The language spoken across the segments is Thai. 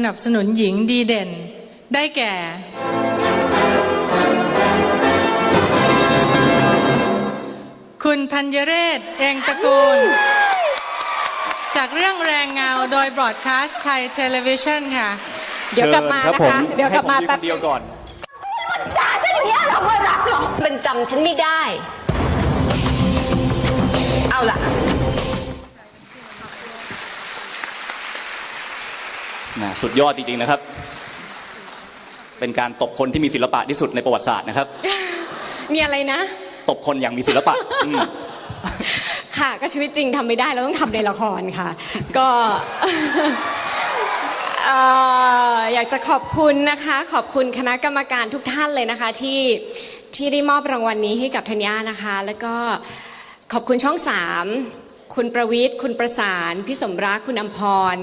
สนับสนุนหญิงดีเด่น ได้แก่ คุณธัญเรศ เองตระกูล จากเรื่องแรงเงาโดยบรอดคาสต์ไทยเทเลวิชันค่ะ เดี๋ยวกลับมาชิญรับนะคะผมเดี๋ยวกลับมาให้ผแป๊บนเดียวก่อนจ่าฉันอย่างนี้ยเราก็รักหรอกมันจำฉันไม่ได้ นะสุดยอดจริงๆนะครับ เป็นการตบคนที่มีศิลปะที่สุดในประวัติศาสตร์นะครับ มีอะไรนะ ตบคนอย่างมีศิลปะอืมค่ะก็ชีวิตจริงทำไม่ได้เราต้องทำในละครค่ะ ก็เอ่ออยากจะขอบคุณนะคะ ขอบคุณคณะกรรมการทุกท่านเลยนะคะ ที่ที่ได้มอบรางวัลนี้ให้กับธัญญานะคะ แล้วก็ขอบคุณช่องสามคุณประวิทย์คุณประสาน พี่สมรักคุณอมพร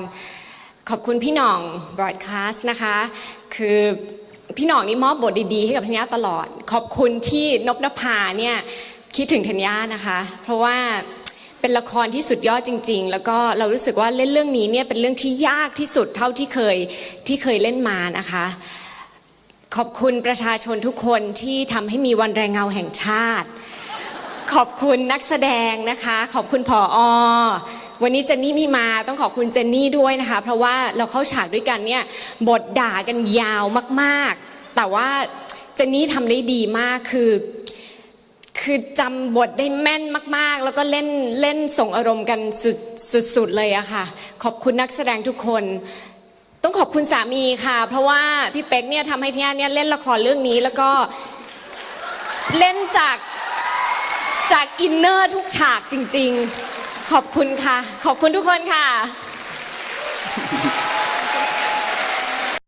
ขอบคุณพี่หน่องบรอดคาสต์นะคะ คือพี่หน่องนี่มอบบทดีๆ ให้กับธัญญาตลอด ขอบคุณที่นบนภาเนี่ยคิดถึงธัญญานะคะ เพราะว่าเป็นละครที่สุดยอดจริง ๆ แล้วก็เรารู้สึกว่าเล่นเรื่องนี้เนี่ยเป็นเรื่องที่ยากที่สุดเท่าที่เคยที่เคยเล่นมานะคะ ขอบคุณประชาชนทุกคนที่ทำให้มีวันแรงเงาแห่งชาติ ขอบคุณนักแสดงนะคะ ขอบคุณผออ วันนี้เจนนี่มีมาต้องขอบคุณเจนนี่ด้วยนะคะ เพราะว่าเราเข้าฉากด้วยกันเนี่ยบทด่ากันยาวมากๆ แต่ว่าเจนนี่ทำได้ดีมากคือคือจำบทได้แม่นมากๆ แล้วก็เล่นเล่นส่งอารมณ์กันสุดสุดๆเลยอะค่ะ ขอบคุณนักแสดงทุกคน ต้องขอบคุณสามีค่ะ เพราะว่าพี่เป๊กเนี่ยทำให้ที่เนี่ยเล่นละครเรื่องนี้แล้วก็เล่นจากจากอินเนอร์ทุกฉากจริง ๆ ขอบคุณค่ะ ขอบคุณทุกคนค่ะ